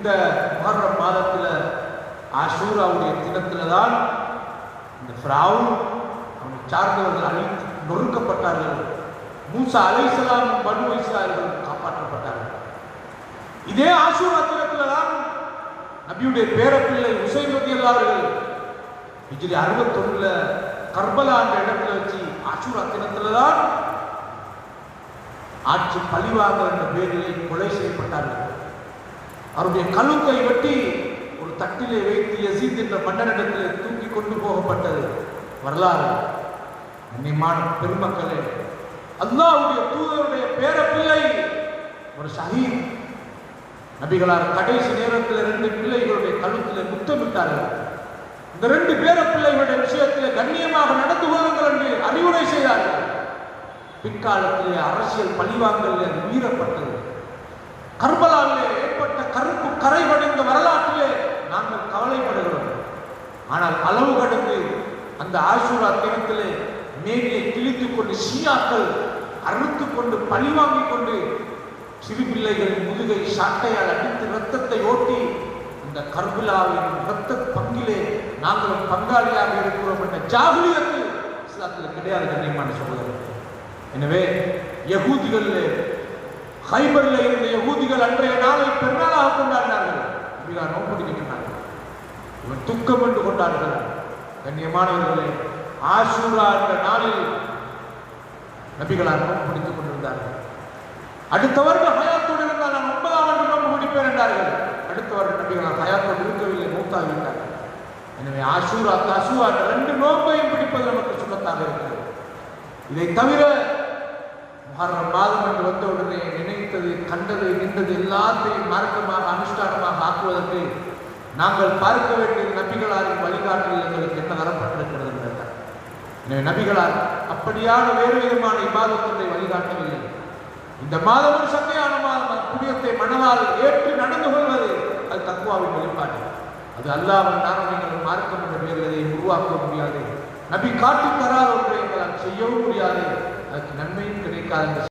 இந்த முஹர்ரம் மாதத்தில் ஆஷூராவுடைய தினத்தில் தான் இந்த ஃப்ராவும் அவனை சார்ந்தவர்கள் அழித்து நொறுக்கப்பட்டார்கள். மூசா அலைசலாம் பனு இஸ்ராயல்கள் காப்பாற்றப்பட்டார்கள். இதே ஆஷூரா தினத்தில் தான் நபியுடைய பேரப்பிள்ளை உசைமதி ரதி அவர்கள் ஹிஜ்ரி அறுபத்தொன்னுல கர்பலா என்ற இடத்துல வச்சு ஆஷூரா தினத்தில் தான் ஆட்சி பழிவாங்க என்ற பேரிலே கொலை செய்யப்பட்டார்கள். அவருடைய கழுத்தை வெட்டி ஒரு தட்டிலே வைத்து யசீத் என்ற மன்னனிடத்தில் தூக்கி கொண்டு போகப்பட்டது. வரலாறு கண்ணியமான பெருமக்களே அல்லாவுடைய தூதருடைய பேரப்பிள்ளை ஒரு ஷஹீத். நபிகளார் கடைசி நேரத்தில் ரெண்டு பிள்ளைகளுடைய கழுத்தில் முத்தமிட்டார்கள். இந்த ரெண்டு பேரப்பிள்ளைகளுடைய விஷயத்தில் கண்ணியமாக நடந்து கொள்ளுங்கள் என்று அறிவுரை செய்தார்கள். பிற்காலத்திலே அரசியல் பழிவாங்கல் மீறப்பட்டது. கர்பலாவிலே ஏற்பட்ட கருப்பு கரை படைந்த வரலாற்றிலே நாங்கள் கவலைப்படுகிறோம். ஆனால் அளவு கடந்து அந்த ஆசூரா தினத்திலே மேலே கிழித்துக் கொண்டு ஷியாக்கள் அறுத்து கொண்டு பழிவாங்கிக் கொண்டு சிறு பிள்ளைகளின் முதுகை சாட்டையால் அடித்து ரத்தத்தை ஓட்டி இந்த கர்பிலாவின் இரத்த பங்கிலே நாங்களும் பங்காளியாக இருக்கிறோம் என்ற ஜாகுலியத்தில் இஸ்லாத்தில் கிடையாது கண்ணியமான சகோதரர் எனவே யகூதிகளிலே ஹைபரில் இருந்த ஊதிகள் அன்றைய நாளை பெருநாளாக கொண்டாடினார்கள். மிக நோன்பு நிற்கிறார்கள் இவன் துக்கம் என்று கொண்டாடுகிறார் கண்ணியமானவர்களே ஆசூரா என்ற நாளில் நபிகளார் நோன்பு பிடித்துக் கொண்டிருந்தார்கள். அடுத்த வருடம் ஹயாத்தோடு இருந்தால் நான் ஒன்பதாம் ஆண்டு நோன்பு பிடிப்பேன் என்றார்கள். அடுத்த வருடம் நபிகளார் ஹயாத்தோடு இருக்கவில்லை மூத்தாகிவிட்டார்கள். எனவே ஆசூரா தசுவா ரெண்டு நோன்பையும் பிடிப்பது நமக்கு சுண்ணத்தாக இருக்கிறது. இதை தவிர முஹர்ரம் மாதம் என்று வந்த உடனே நினைத்தது கண்டது நின்றது எல்லாத்தையும் மார்க்கமாக அனுஷ்டானமாக ஆக்குவதற்கு நாங்கள் பார்க்க வேண்டிய நபிகளாரின் வழிகாட்டில் எங்களுக்கு என்ன வரப்பட்டிருக்கிறது என்றார் எனவே நபிகளார் அப்படியான வேறு விதமான இபாதத்தை வழிகாட்டவில்லை. இந்த மாதம் ஒரு சந்தையான மாதம் புண்ணியத்தை மனதால் ஏற்று நடந்து கொள்வது அது தக்குவாவின் வெளிப்பாடு. அது அல்லாமல் நாங்கள் நீங்கள் மார்க்கம் என்ற பேரில் உருவாக்க முடியாது. நபி காட்டி தராத ஒன்றை எங்களால் செய்யவும் முடியாது. நன்மையும் கிடைக்காது என்று